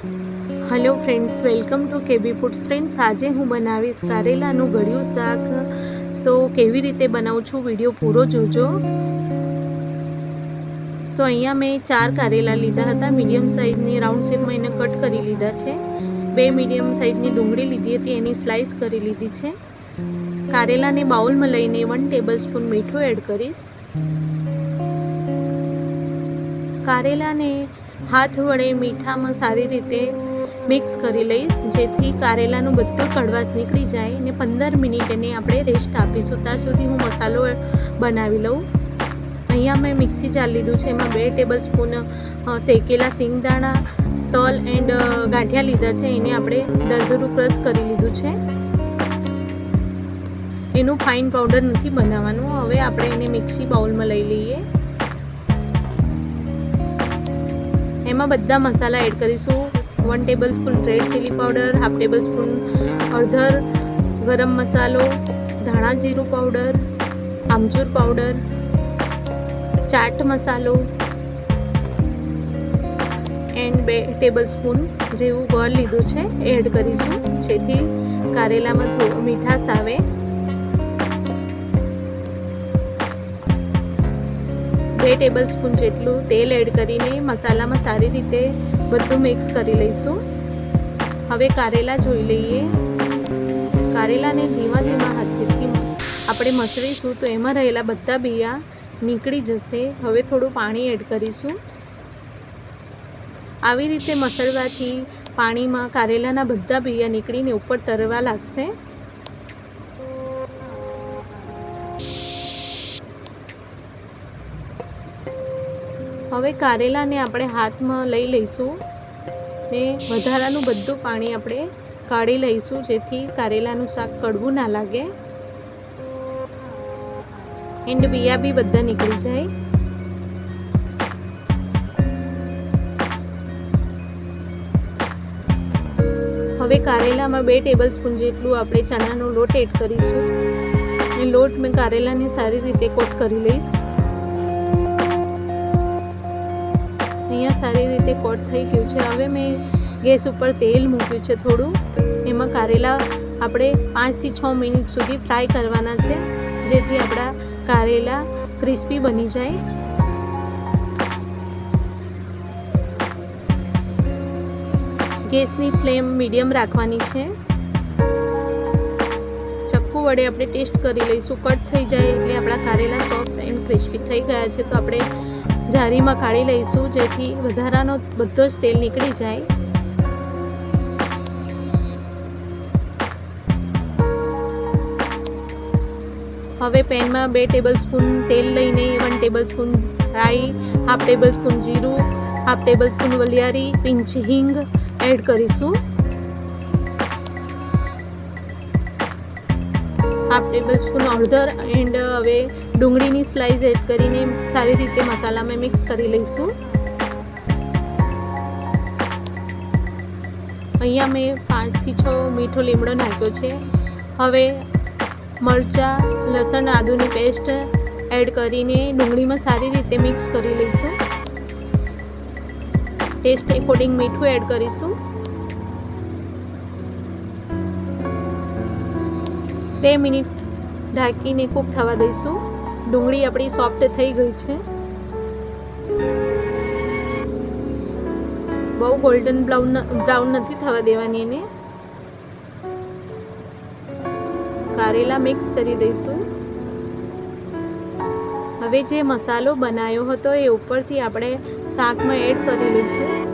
Hello friends welcome to KB foods friends આજે હું બનાવીશ કારેલાનું ગળ્યું શાક. તો કેવી રીતે બનાવું છું વીડિયો પૂરો જોજો. તો અહીંયા મેં ચાર કારેલા લીધા હતા. મીડિયમ સાઇઝની રાઉન્ડ શેપમાં એને કટ કરી લીધા છે. બે મીડિયમ સાઇઝની ડુંગળી લીધી હતી, એની સ્લાઇસ કરી લીધી છે. કારેલાને બાઉલમાં લઈને વન ટેબલ સ્પૂન મીઠું એડ કરીશ. કારેલાને હાથ વડે મીઠામાં સારી રીતે મિક્સ કરી લઈશ, જેથી કારેલાનું બધું કડવાશ નીકળી જાય ને પંદર મિનિટ એને આપણે રેસ્ટ આપીશું. ત્યાં સુધી હું મસાલો બનાવી લઉં. અહીંયા મેં મિક્સી ચાલી લીધું છે, એમાં બે ટેબલ સ્પૂન શેકેલા સિંગદાણા તલ એન્ડ ગાંઠિયા લીધા છે, એને આપણે દરદરું ક્રશ કરી લીધું છે. એનું ફાઇન પાવડર નથી બનાવવાનું. હવે આપણે એને મિક્સી બાઉલમાં લઈ લઈએ. એમાં બધા મસાલા એડ કરીશું. One table spoon red chilli powder half table spoon અડધર ગરમ મસાલો, ધાણા જીરું પાવડર આમચૂર પાવડર ચાટ મસાલો એન્ડ બે ટેબલ સ્પૂન જેવું ગળ લીધું છે, એડ કરીશું. જેથી કારેલામાં થોડું મીઠાશ આવે. બે ટેબલ સ્પૂન જેટલું તેલ એડ કરીને મસાલામાં સારી રીતે બધું મિક્સ કરી લઈશું. હવે કારેલા જોઈ લઈએ. કારેલાને ધીમા ધીમા હાથેથી આપણે મસળીશું તો એમાં રહેલા બધા બિયા નીકળી જશે. હવે થોડું પાણી એડ કરીશું. આવી રીતે મસળવાથી પાણીમાં કારેલાના બધા બિયા નીકળીને ઉપર તરવા લાગશે. હવે કારેલાને આપણે હાથમાં લઈ લઈશું ને વધારાનું બધું પાણી આપણે કાઢી લઈશું જેથી કારેલાનું શાક કડવું ના લાગે. એન્ડ બિયા બી બધા નીકળી જાય. હવે કારેલામાં બે ટેબલ સ્પૂન જેટલું આપણે ચણાનો લોટ એડ કરીશું. ને લોટ મેં કારેલાને સારી રીતે કોટ કરી લઈશ. અહીંયા સારી રીતે કોટ થઈ ગયું છે. હવે મેં ગેસ ઉપર તેલ મૂક્યું છે થોડું. એમાં કારેલા આપણે પાંચથી છ મિનિટ સુધી ફ્રાય કરવાના છે, જેથી આપણા કારેલા ક્રિસ્પી બની જાય. ગેસની ફ્લેમ મીડિયમ રાખવાની છે. ચક્કુ વડે આપણે ટેસ્ટ કરી લઈશું. કટ થઈ જાય એટલે આપણા કારેલા સોફ્ટ એન્ડ ક્રિસ્પી થઈ ગયા છે. તો આપણે જારીમાં કાઢી લઈશું, જેથી વધારાનો બધો જ તેલ નીકળી જાય. હવે પેનમાં બે ટેબલ સ્પૂન તેલ લઈને, વન ટેબલ સ્પૂન રાઈ, હાફ ટેબલ સ્પૂન જીરું, હાફ ટેબલ સ્પૂન વલિયારી, પિંચ હિંગ એડ કરીશું. હાફ ટેબલ સ્પૂન હળદર એન્ડ હવે ડુંગળીની સ્લાઇસ એડ કરીને સારી રીતે મસાલામાં મિક્સ કરી લઈશું. અહીંયા મેં પાંચથી છ મીઠો લીમડો નાખ્યો છે. હવે મરચાં, લસણ, આદુની પેસ્ટ એડ કરીને ડુંગળીમાં સારી રીતે મિક્સ કરી લઈશું. ટેસ્ટ એકોર્ડિંગ મીઠું એડ કરીશું. બે મિનિટ ઢાંકીને કૂક થવા દઈશું. ડુંગળી આપણી સોફ્ટ થઈ ગઈ છે. બહુ ગોલ્ડન બ્રાઉન બ્રાઉન નથી થવા દેવાની એને. કારેલા મિક્સ કરી દઈશું. હવે જે મસાલો બનાવ્યો હતો એ ઉપરથી આપણે શાકમાં એડ કરી લઈશું.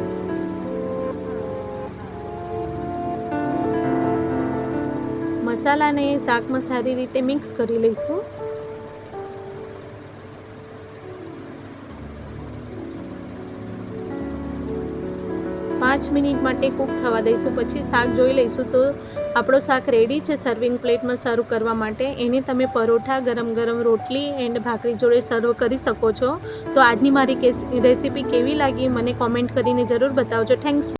મસાલાને શાકમાં સારી રીતે મિક્સ કરી લઈશું. પાંચ મિનિટ માટે કૂક થવા દઈશું, પછી શાક જોઈ લઈશું તો આપણો શાક રેડી છે સર્વિંગ પ્લેટમાં સર્વ કરવા માટે. એને તમે પરોઠા, ગરમ ગરમ રોટલી એન્ડ ભાખરી જોડે સર્વ કરી શકો છો. તો આજની મારી રેસીપી કેવી લાગી મને કોમેન્ટ કરીને જરૂર બતાવજો. થેન્ક્સ